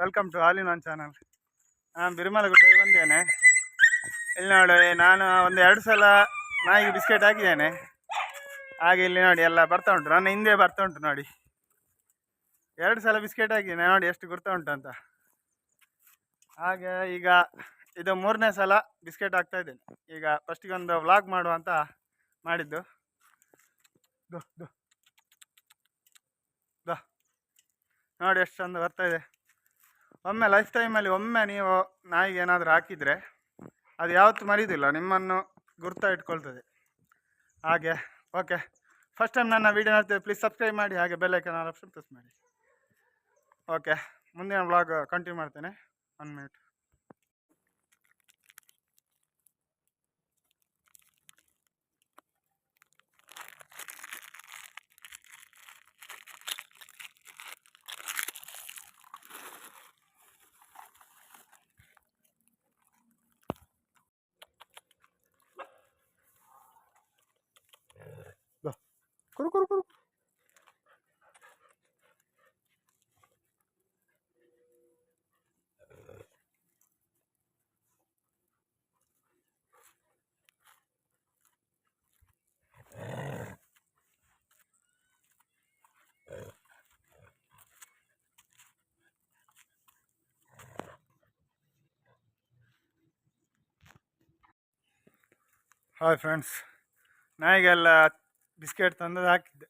Welcome to all in one channel ನಾನು ಬಿರುಮಲಗುಡ್ಡೆ ಬಂದೇನೆ. ಇಲ್ಲಿ ನೋಡಿ, ನಾನು ಒಂದು ಎರಡು ಸಲ ನಾಯಿಗೆ ಬಿಸ್ಕೆಟ್ ಹಾಕಿದ್ದೇನೆ. ಹಾಗೆ ಇಲ್ಲಿ ನೋಡಿ, ಎಲ್ಲ ಬರ್ತಾ ಉಂಟು. ನನ್ನ ಹಿಂದೆ ಬರ್ತಾ ಉಂಟು ನೋಡಿ. ಎರಡು ಸಲ ಬಿಸ್ಕೆಟ್ ಹಾಕಿದ್ದೇನೆ, ನೋಡಿ ಎಷ್ಟು ಗುರ್ತಾ ಉಂಟು ಅಂತ. ಹಾಗೆ ಈಗ ಇದು ಮೂರನೇ ಸಲ ಬಿಸ್ಕೆಟ್ ಹಾಕ್ತಾ ಇದ್ದೇನೆ. ಈಗ ಫಸ್ಟಿಗೆ ಒಂದು ವ್ಲಾಗ್ ಮಾಡುವ ಅಂತ ಮಾಡಿದ್ದು. ನೋಡಿ ಎಷ್ಟು ಚಂದ ಬರ್ತಾ ಇದೆ. ಒಮ್ಮೆ ಲೈಫ್ ಟೈಮಲ್ಲಿ ಒಮ್ಮೆ ನೀವು ನಾಯಿಗೆ ಏನಾದರೂ ಹಾಕಿದರೆ ಅದು ಯಾವತ್ತೂ ಮರೀದಿಲ್ಲ ನಿಮ್ಮನ್ನು ಗುರ್ತ ಇಟ್ಕೊಳ್ತದೆ. ಹಾಗೆ ಓಕೆ ಫಸ್ಟ್ ಟೈಮ್ ನನ್ನ ವೀಡಿಯೋ ನೋಡ್ತೀವಿ ಪ್ಲೀಸ್ ಸಬ್ಸ್ಕ್ರೈಬ್ ಮಾಡಿ, ಹಾಗೆ ಬೆಲ್ಲೈಕನ್ ಆಪ್ಷನ್ ಪ್ರೆಸ್ ಮಾಡಿ. ಓಕೆ ಮುಂದಿನ ವ್ಲಾಗ್ ಕಂಟಿನ್ಯೂ ಮಾಡ್ತೇನೆ. One minute hi friends ನಾಯಿಗೆಲ್ಲ biscuit ತಂದದ್ದು ಹಾಕಿದ್ದೆ.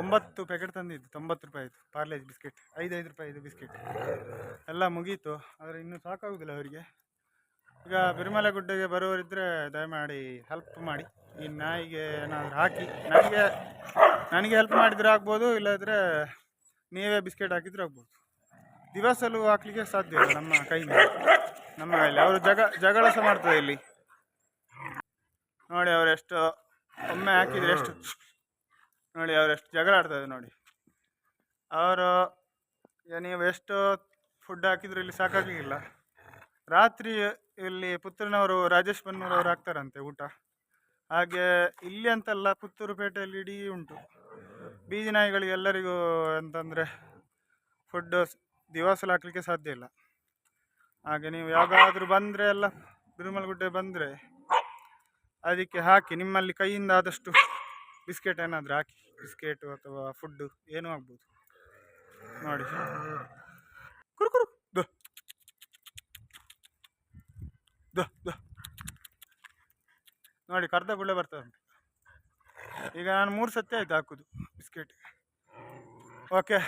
ಒಂಬತ್ತು ಪ್ಯಾಕೆಟ್ ತಂದಿದ್ದು, ತೊಂಬತ್ತು ರೂಪಾಯಿದು ಪಾರ್ಲೇಜ್ ಬಿಸ್ಕೆಟ್, ಐದೈದು ರೂಪಾಯಿದು ಬಿಸ್ಕೆಟ್. ಎಲ್ಲ ಮುಗೀತು. ಆದರೆ ಇನ್ನೂ ಸಾಕಾಗೋದಿಲ್ಲ ಅವರಿಗೆ. ಈಗ ಬಿರುಮಲೆ ಗುಡ್ಡೆಗೆ ಬರೋರಿದ್ದರೆ ದಯಮಾಡಿ ಹೆಲ್ಪ್ ಮಾಡಿ. ಈ ನಾಯಿಗೆ ಏನಾದರೂ ಹಾಕಿ, ನನಗೆ ನನಗೆ ಹೆಲ್ಪ್ ಮಾಡಿದರೆ ಆಗ್ಬೋದು, ಇಲ್ಲದ್ರೆ ನೀವೇ ಬಿಸ್ಕೆಟ್ ಹಾಕಿದ್ರೆ ಆಗ್ಬೋದು. ದಿವಸಲು ಹಾಕ್ಲಿಕ್ಕೆ ಸಾಧ್ಯ ಇಲ್ಲ ನಮ್ಮ ಕೈಯಿಂದ ನಮ್ಮ ಕೈಯಲ್ಲಿ ಅವರು ಜಗ ಜಗಳ ಸಹ ಮಾಡ್ತದೆ ಇಲ್ಲಿ. ನೋಡಿ ಅವರೆಷ್ಟು ಒಮ್ಮೆ ಹಾಕಿದ್ರೆ ಎಷ್ಟು. ನೋಡಿ ಅವರೆಷ್ಟು ಜಗಳ ಆಡ್ತದೆ ನೋಡಿ. ಅವರು ನೀವು ಎಷ್ಟು ಫುಡ್ ಹಾಕಿದ್ರು ಇಲ್ಲಿ ಸಾಕಾಗಿಲ್ಲ ರಾತ್ರಿ ಇಲ್ಲಿ ಪುತ್ತೂರಿನವರು ರಾಜೇಶ್ ಬನ್ನೂರವರು ಹಾಕ್ತಾರಂತೆ ಊಟ. ಹಾಗೆ ಇಲ್ಲಿ ಅಂತಲ್ಲ ಪುತ್ತೂರು ಪೇಟೆಯಲ್ಲಿ ಇಡೀ ಉಂಟು. ಬೀದಿ ನಾಯಿಗಳಿಗೆ ಎಲ್ಲರಿಗೂ ಅಂತಂದರೆ ಫುಡ್ ದಿವಸಲು ಹಾಕಲಿಕ್ಕೆ ಸಾಧ್ಯ ಇಲ್ಲ. ಹಾಗೆ ನೀವು ಯಾವಾಗಾದರೂ ಬಂದರೆ ಎಲ್ಲ, ಬಿರುಮಲ್ಗುಡ್ಡೆ ಬಂದರೆ, ಅದಕ್ಕೆ ಹಾಕಿ ನಿಮ್ಮಲ್ಲಿ ಕೈಯಿಂದ ಆದಷ್ಟು ಬಿಸ್ಕೆಟ್ ಏನಾದರೂ ಹಾಕಿ, ಬಿಸ್ಕೆಟು ಅಥವಾ ಫುಡ್ಡು ಏನೂ ಆಗ್ಬೋದು. ನೋಡಿ. ಕುರುಕುರು ಕುರು. ದ. ದ ದ. ನೋಡಿ, ಕರ್ದ ಗುಳ್ಳೆ ಬರ್ತದೆ ಈಗ ನಾನು ಮೂರು ಸತಿ ಆಯ್ತು ಹಾಕೋದು ಬಿಸ್ಕೆಟ್. ಓಕೆ.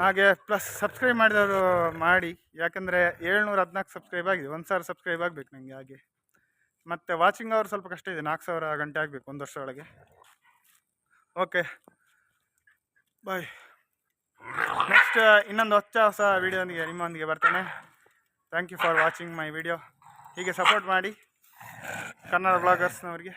ಹಾಗೆ ಪ್ಲಸ್ ಸಬ್ಸ್ಕ್ರೈಬ್ ಮಾಡಿದವರು ಮಾಡಿ, ಯಾಕಂದರೆ ಏಳ್ನೂರ ಹದಿನಾಲ್ಕು ಸಬ್ಸ್ಕ್ರೈಬ್ ಆಗಿದೆ. ಒಂದು ಸಾವಿರ ಸಬ್ಸ್ಕ್ರೈಬ್ ಆಗಬೇಕು ನನಗೆ ಹಾಗೆ. ಮತ್ತು ವಾಚಿಂಗ್ ಅವರ್ ಸ್ವಲ್ಪ ಕಷ್ಟ ಇದೆ. ನಾಲ್ಕು ಸಾವಿರ ಗಂಟೆ ಆಗಬೇಕು ಒಂದು ವರ್ಷ ಒಳಗೆ. ಓಕೆ ಬಾಯ್ ನೆಕ್ಸ್ಟ್ ಇನ್ನೊಂದು ಹೊಚ್ಚ ಹೊಸ ವೀಡಿಯೋದೊಂದಿಗೆ ನಿಮ್ಮೊಂದಿಗೆ ಬರ್ತೇನೆ. Thank you for watching my video ಹೀಗೆ ಸಪೋರ್ಟ್ ಮಾಡಿ. ಕನ್ನಡ ಬ್ಲಾಗರ್ಸ್ನವ್ರಿಗೆ